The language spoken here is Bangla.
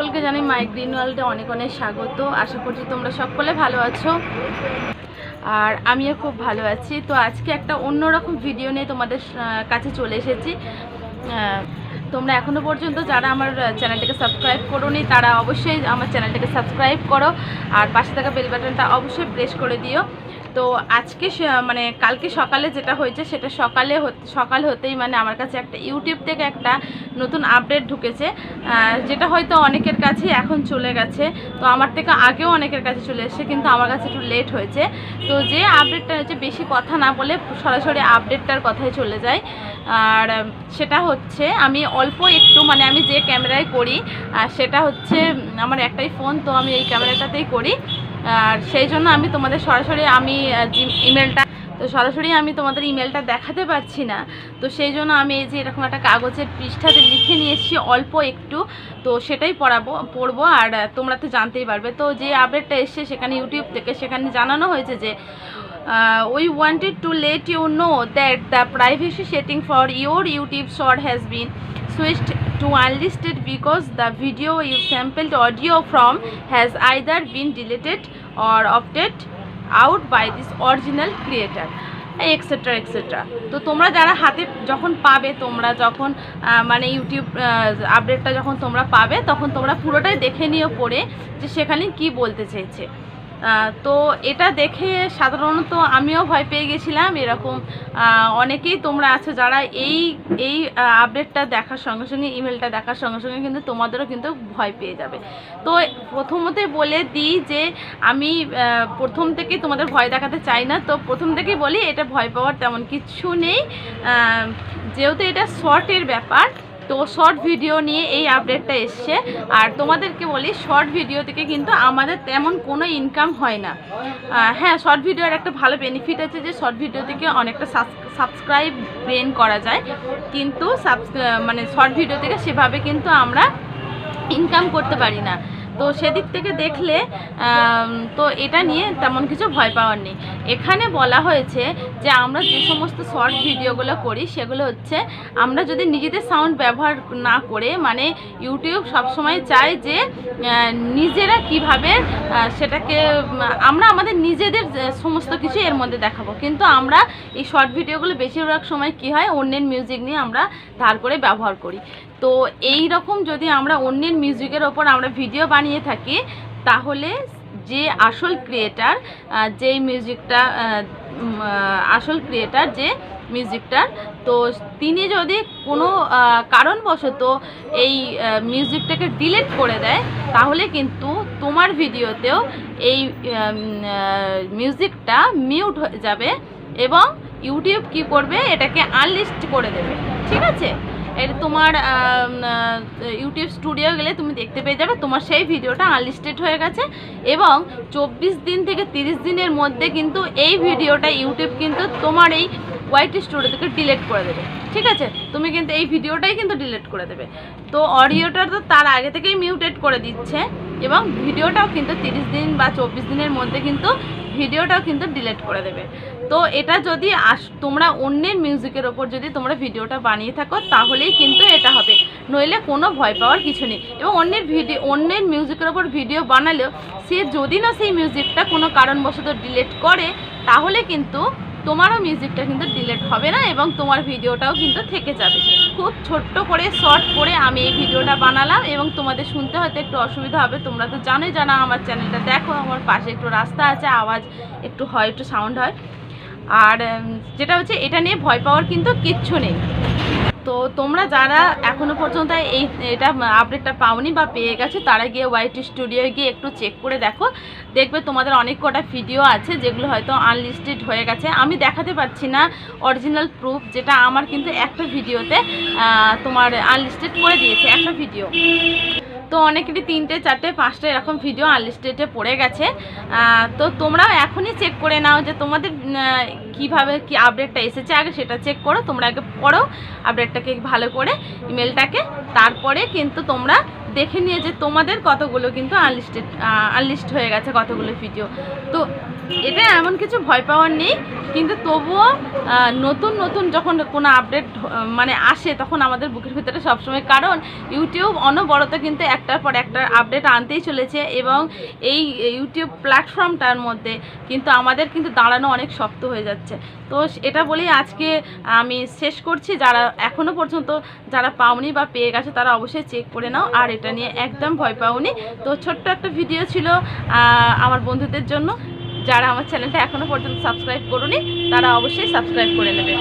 সকলকে জানাই মাই গ্রিন অনেক অনেক স্বাগত। আশা করছি তোমরা সকলে ভালো আছো। আর আমিও খুব ভালো আছি। তো আজকে একটা অন্যরকম ভিডিও নিয়ে তোমাদের কাছে চলে এসেছি। তোমরা এখনও পর্যন্ত যারা আমার চ্যানেলটাকে সাবস্ক্রাইব করোনি, তারা অবশ্যই আমার চ্যানেলটাকে সাবস্ক্রাইব করো। আর পাশে থাকা বেল বাটনটা অবশ্যই প্রেস করে দিও। তো আজকে মানে কালকে সকালে যেটা হয়েছে সেটা সকালে সকাল হতেই মানে আমার কাছে একটা ইউটিউব থেকে একটা নতুন আপডেট ঢুকেছে যেটা হয়তো অনেকের কাছে এখন চলে গেছে, তো আমার থেকে আগেও অনেকের কাছে চলে এসেছে, কিন্তু আমার কাছে একটু লেট হয়েছে। তো যে আপডেটটা হচ্ছে বেশি কথা না বলে সরাসরি আপডেটটার কথায় চলে যায়। আর সেটা হচ্ছে আমি অল্প একটু মানে আমি যে ক্যামেরায় করি সেটা হচ্ছে আমার একটাই ফোন তো আমি এই ক্যামেরাটাতেই করি। আর সেই জন্য আমি তোমাদের সরাসরি আমি ইমেলটা তো সরাসরি আমি তোমাদের ইমেলটা দেখাতে পারছি না। তো সেই জন্য আমি এই যে এরকম একটা কাগজের পৃষ্ঠাতে লিখে নিয়ে এসেছি, অল্প একটু। তো সেটাই পড়াবো, পড়ব আর তোমরা তো জানতেই পারবে। তো যে আপডেটটা এসছে সেখানে ইউটিউব থেকে সেখানে জানানো হয়েছে যে we wanted to let you know that the privacy setting for your YouTube short has been switched to unlisted because the video you sampled audio from has either been deleted or opted out by this original creator et cetera et cetera তো তোমরা যারা হাতে যখন পাবে, তোমরা যখন মানে ইউটিউব আপডেটটা যখন তোমরা পাবে, তখন তোমরা পুরোটাই দেখে নিও পড়ে যে সেখানে কি বলতে চেয়েছে। তো এটা দেখে সাধারণত আমিও ভয় পেয়ে গেছিলাম। এরকম অনেকেই তোমরা আছো যারা এই এই আপডেটটা দেখার সঙ্গে সঙ্গে ইমেলটা দেখার সঙ্গে সঙ্গে কিন্তু তোমাদেরও কিন্তু ভয় পেয়ে যাবে। তো প্রথমতে বলে দিই যে আমি প্রথম থেকেই তোমাদের ভয় দেখাতে চাই না। তো প্রথম থেকেই বলি, এটা ভয় পাওয়ার তেমন কিছু নেই। যেহেতু এটা শর্টের ব্যাপার তো শর্ট ভিডিও নিয়ে এই আপডেটটা এসছে। আর তোমাদেরকে বলি শর্ট ভিডিও থেকে কিন্তু আমাদের তেমন কোনো ইনকাম হয় না। হ্যাঁ শর্ট ভিডিওর একটা ভালো বেনিফিট আছে যে শর্ট ভিডিও থেকে অনেকটা সাবস্ক্রাইব গেন করা যায়। কিন্তু মানে শর্ট ভিডিও থেকে সেভাবে কিন্তু আমরা ইনকাম করতে পারি না। তো সেদিক থেকে দেখলে তো এটা নিয়ে তেমন কিছু ভয় পাওয়ার নেই। এখানে বলা হয়েছে যে আমরা যে সমস্ত শর্ট ভিডিওগুলো করি, সেগুলো হচ্ছে আমরা যদি নিজেদের সাউন্ড ব্যবহার না করে মানে ইউটিউব সবসময় চায় যে নিজেরা কীভাবে সেটাকে, আমরা আমাদের নিজেদের সমস্ত কিছু এর মধ্যে দেখাবো। কিন্তু আমরা এই শর্ট ভিডিওগুলো বেশিরভাগ সময় কি হয়, অন্যের মিউজিক নিয়ে আমরা ধার করে ব্যবহার করি। তো এই রকম যদি আমরা অন্যের মিউজিকের ওপর আমরা ভিডিও বানিয়ে থাকি, তাহলে যে আসল ক্রিয়েটার যেই মিউজিকটা আসল ক্রিয়েটার যে মিউজিকটার, তো তিনি যদি কোনো কারণবশত এই মিউজিকটাকে ডিলিট করে দেয়, তাহলে কিন্তু তোমার ভিডিওতেও এই মিউজিকটা মিউট হয়ে যাবে এবং ইউটিউব কি করবে? এটাকে আনলিস্ট করে দেবে। ঠিক আছে? এটা তোমার ইউটিউব স্টুডিও গেলে তুমি দেখতে পেয়ে যাবে তোমার সেই ভিডিওটা আনলিস্টেড হয়ে গেছে এবং চব্বিশ দিন থেকে তিরিশ দিনের মধ্যে কিন্তু এই ভিডিওটা ইউটিউব কিন্তু তোমার এই ওয়াইটি স্টুডিও থেকে ডিলিট করে দেবে। ঠিক আছে? তুমি কিন্তু এই ভিডিওটাই কিন্তু ডিলেট করে দেবে। তো অডিওটা তো তার আগে থেকেই মিউটেড করে দিচ্ছে এবং ভিডিওটাও কিন্তু তিরিশ দিন বা চব্বিশ দিনের মধ্যে কিন্তু ভিডিওটাও কিন্তু ডিলেট করে দেবে। তো এটা যদি আস, তোমরা অন্যের মিউজিকের ওপর যদি তোমরা ভিডিওটা বানিয়ে থাকো, তাহলেই কিন্তু এটা হবে। নইলে কোনো ভয় পাওয়ার কিছু নেই। এবং অন্যের ভিডিও অন্যের মিউজিকের ওপর ভিডিও বানালেও, সে যদি না সেই মিউজিকটা কোনো কারণবশত ডিলেট করে, তাহলে কিন্তু তোমারও মিউজিকটা কিন্তু ডিলেট হবে না এবং তোমার ভিডিওটাও কিন্তু থেকে যাবে। খুব ছোট্ট করে শর্ট করে আমি এই ভিডিওটা বানালাম এবং তোমাদের শুনতে হয়তো একটু অসুবিধা হবে। তোমরা তো জানোই, জানা আমার চ্যানেলটা দেখো, আমার পাশে একটু রাস্তা আছে, আওয়াজ একটু হয়, একটু সাউন্ড হয়। আর যেটা হচ্ছে, এটা নিয়ে ভয় পাওয়ার কিন্তু কিচ্ছু নেই। তো তোমরা যারা এখনও পর্যন্ত এই, এটা আপডেটটা পাওনি বা পেয়ে গেছো, তারা গিয়ে হোয়াইট স্টুডিও গিয়ে একটু চেক করে দেখো। দেখবে তোমাদের অনেক কটা ভিডিও আছে, যেগুলো হয়তো আনলিস্টেড হয়ে গেছে। আমি দেখাতে পারছি না অরিজিনাল প্রুফ যেটা আমার কিন্তু একটা ভিডিওতে তোমার আনলিস্টেড করে দিয়েছে, একটা ভিডিও তো অনেকেরই তিনটে, চারটে, পাঁচটা এরকম ভিডিও আনলিস্টেডে পড়ে গেছে। তো তোমরাও এখনই চেক করে নাও যে তোমাদের কীভাবে কি আপডেটটা এসেছে আগে সেটা চেক করো, তোমরা আগে পড়ো আপডেটটাকে ভালো করে ইমেলটাকে তারপরে কিন্তু তোমরা দেখে নিয়ে যে তোমাদের কতগুলো কিন্তু আনলিস্টেড আনলিস্ট হয়ে গেছে কতগুলো ভিডিও তো এটা এমন কিছু ভয় পাওয়ার নেই, কিন্তু তবুও নতুন নতুন যখন কোনো আপডেট মানে আসে, তখন আমাদের বুকের ভিতরে সবসময়, কারণ ইউটিউব অনবরত কিন্তু একটার পর একটা আপডেট আনতেই চলেছে এবং এই ইউটিউব প্ল্যাটফর্মটার মধ্যে কিন্তু আমাদের কিন্তু দাঁড়ানো অনেক শক্ত হয়ে যাচ্ছে। তো এটা বলেই আজকে আমি শেষ করছি। যারা এখনও পর্যন্ত যারা পাওনি বা পেয়ে গেছে, তারা অবশ্যই চেক করে নাও। আর এটা নিয়ে একদম ভয় পাওনি। তো ছোট্ট একটা ভিডিও ছিল আমার বন্ধুদের জন্য। যারা আমার চ্যানেলটা এখনও পর্যন্ত সাবস্ক্রাইব করুনি, তারা অবশ্যই সাবস্ক্রাইব করে নেবে।